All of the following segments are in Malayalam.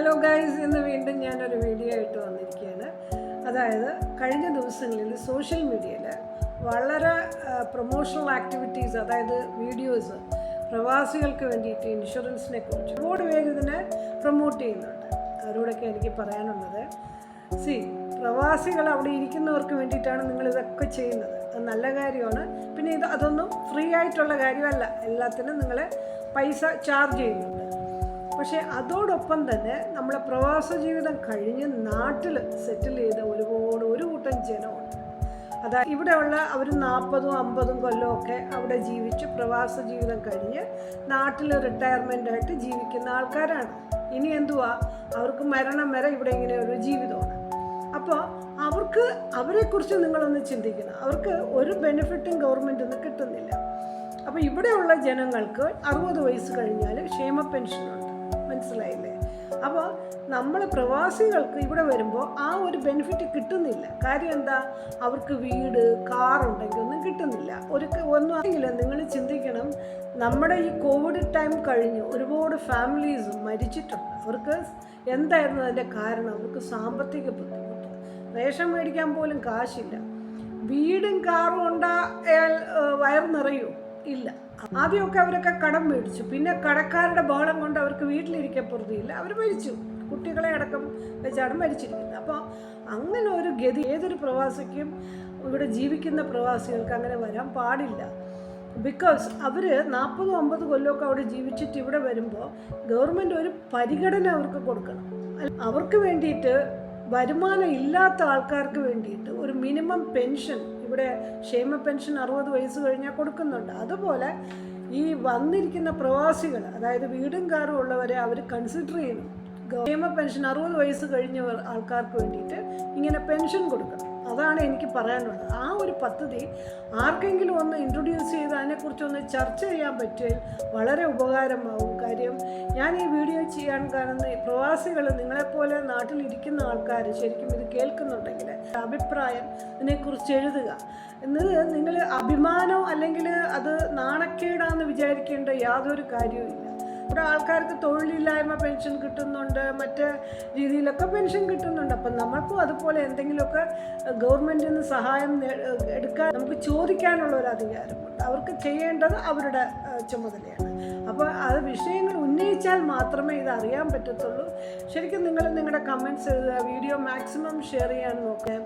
ഹലോ ഗൈസ് ഇന്ന് വീണ്ടും ഞാനൊരു വീഡിയോ ആയിട്ട് വന്നിരിക്കുകയാണ്. അതായത് കഴിഞ്ഞ ദിവസങ്ങളിൽ സോഷ്യൽ മീഡിയയിൽ വളരെ പ്രൊമോഷണൽ ആക്ടിവിറ്റീസ് അതായത് വീഡിയോസ് പ്രവാസികൾക്ക് വേണ്ടിയിട്ട് ഇൻഷുറൻസിനെ കുറിച്ച് ഒരുപാട് പേര് ഇതിനെ പ്രൊമോട്ട് ചെയ്യുന്നുണ്ട്. അവരോടൊക്കെ എനിക്ക് പറയാനുള്ളത് സി പ്രവാസികൾ അവിടെ ഇരിക്കുന്നവർക്ക് വേണ്ടിയിട്ടാണ് നിങ്ങൾ ഇതൊക്കെ ചെയ്യുന്നത്. അത് നല്ല കാര്യമാണ്. പിന്നെ ഇത് അതൊന്നും ഫ്രീ ആയിട്ടുള്ള കാര്യമല്ല. എല്ലാത്തിനും നിങ്ങൾ പൈസ ചാർജ് ചെയ്യുന്നുണ്ട്. പക്ഷേ അതോടൊപ്പം തന്നെ നമ്മുടെ പ്രവാസ ജീവിതം കഴിഞ്ഞ് നാട്ടിൽ സെറ്റിൽ ചെയ്ത ഒരുപാട് ഒരു കൂട്ടം ജനമുണ്ട്. അതാ ഇവിടെയുള്ള അവർ നാൽപ്പതും അമ്പതും കൊല്ലമൊക്കെ അവിടെ ജീവിച്ച് പ്രവാസ ജീവിതം കഴിഞ്ഞ് നാട്ടിൽ റിട്ടയർമെന്റ് ആയിട്ട് ജീവിക്കുന്ന ആൾക്കാരാണ്. ഇനി എന്തുവാ? അവർക്ക് മരണം വരെ ഇവിടെ ഇങ്ങനെ ഒരു ജീവിതമാണ്. അപ്പോൾ അവർക്ക് അവരെക്കുറിച്ച് നിങ്ങളൊന്ന് ചിന്തിക്കണം. അവർക്ക് ഒരു ബെനിഫിറ്റും ഗവൺമെന്റ് ഒന്നും കിട്ടുന്നില്ല. അപ്പോൾ ഇവിടെയുള്ള ജനങ്ങൾക്ക് അറുപത് വയസ്സ് കഴിഞ്ഞാൽ ക്ഷേമ പെൻഷനുണ്ട് മനസ്സിലായില്ലേ? അപ്പോൾ നമ്മൾ പ്രവാസികൾക്ക് ഇവിടെ വരുമ്പോൾ ആ ഒരു ബെനിഫിറ്റ് കിട്ടുന്നില്ല. കാര്യം എന്താ? അവർക്ക് വീട് കാർ ഉണ്ടെങ്കിൽ ഒന്നും കിട്ടുന്നില്ല. ഒരു ഒന്നും അറിയില്ല നിങ്ങൾ ചിന്തിക്കണം നമ്മുടെ ഈ കോവിഡ് ടൈം കഴിഞ്ഞ് ഒരുപാട് ഫാമിലീസ് മരിച്ചിട്ടുണ്ട്. അവർക്ക് എന്തായിരുന്നു അതിന്റെ കാരണം? അവർക്ക് സാമ്പത്തിക ബുദ്ധിമുട്ട്. റേഷൻ മേടിക്കാൻ പോലും കാശില്ല. വീടും കാറും ഉണ്ടായാൽ വയർ നിറയൂ. ഇല്ല. ആദ്യമൊക്കെ അവരൊക്കെ കടം മേടിച്ചു. പിന്നെ കടക്കാരുടെ ബഹളം കൊണ്ട് അവർക്ക് വീട്ടിലിരിക്കാൻ പൊറുതിയില്ല. അവർ മരിച്ചു. കുട്ടികളെ അടക്കം വെച്ചാണ് മരിച്ചിരിക്കുന്നത് അപ്പോൾ അങ്ങനെ ഒരു ഗതി ഏതൊരു പ്രവാസിക്കും ഇവിടെ ജീവിക്കുന്ന പ്രവാസികൾക്ക് അങ്ങനെ വരാൻ പാടില്ല. ബിക്കോസ് അവർ നാൽപ്പതും അമ്പത് കൊല്ലമൊക്കെ അവിടെ ജീവിച്ചിട്ട് ഇവിടെ വരുമ്പോൾ ഗവൺമെന്റ് ഒരു പരിഗണന അവർക്ക് കൊടുക്കണം. അവർക്ക് വേണ്ടിയിട്ട് വരുമാനം ഇല്ലാത്ത ആൾക്കാർക്ക് വേണ്ടിയിട്ട് ഒരു മിനിമം പെൻഷൻ ഇവിടെ ക്ഷേമ പെൻഷൻ അറുപത് വയസ്സ് കഴിഞ്ഞാൽ കൊടുക്കുന്നുണ്ട്. അതുപോലെ ഈ വന്നിരിക്കുന്ന പ്രവാസികൾ അതായത് വീടും കാറും ഉള്ളവരെ അവർ കൺസിഡർ ചെയ്യണം. ക്ഷേമ പെൻഷൻ അറുപത് വയസ്സ് കഴിഞ്ഞ ആൾക്കാർക്ക് വേണ്ടിയിട്ട് ഇങ്ങനെ പെൻഷൻ കൊടുക്കണം. അതാണ് എനിക്ക് പറയാനുള്ളത്. ആ ഒരു പദ്ധതി ആർക്കെങ്കിലും ഒന്ന് ഇൻട്രൊഡ്യൂസ് ചെയ്ത് അതിനെക്കുറിച്ചൊന്ന് ചർച്ച ചെയ്യാൻ പറ്റിയാൽ വളരെ ഉപകാരമാവും. കാര്യം ഞാൻ ഈ വീഡിയോ ചെയ്യാൻ കാരണം പ്രവാസികൾ നിങ്ങളെപ്പോലെ നാട്ടിലിരിക്കുന്ന ആൾക്കാർ ശരിക്കും ഇത് കേൾക്കുന്നുണ്ടെങ്കിൽ അഭിപ്രായം ഇതിനെക്കുറിച്ച് എഴുതുക. എന്നത് നിങ്ങൾ അഭിമാനം അല്ലെങ്കിൽ അത് നാണക്കേടാന്ന് വിചാരിക്കേണ്ട യാതൊരു കാര്യവുമില്ല. ഇവിടെ ആൾക്കാർക്ക് തൊഴിലില്ലായ്മ പെൻഷൻ കിട്ടുന്നുണ്ട് മറ്റ് രീതിയിലൊക്കെ പെൻഷൻ കിട്ടുന്നുണ്ട്. അപ്പം നമ്മൾക്കും അതുപോലെ എന്തെങ്കിലുമൊക്കെ ഗവൺമെന്റിൽ നിന്ന് സഹായം എടുക്കാൻ നമുക്ക് ചോദിക്കാനുള്ള ഒരു അധികാരമുണ്ട്. അവർക്ക് ചെയ്യേണ്ടത് അവരുടെ ചുമതലയാണ്. അപ്പോൾ അത് വിഷയങ്ങൾ ഉന്നയിച്ചാൽ മാത്രമേ ഇത് അറിയാൻ പറ്റത്തുള്ളൂ. ശരിക്കും നിങ്ങൾ നിങ്ങളുടെ കമന്റ്സ് എഴുതുക വീഡിയോ മാക്സിമം ഷെയർ ചെയ്യാൻ നോക്കുക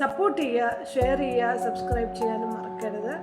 സപ്പോർട്ട് ചെയ്യുക ഷെയർ ചെയ്യുക സബ്സ്ക്രൈബ് ചെയ്യാനും മറക്കരുത്.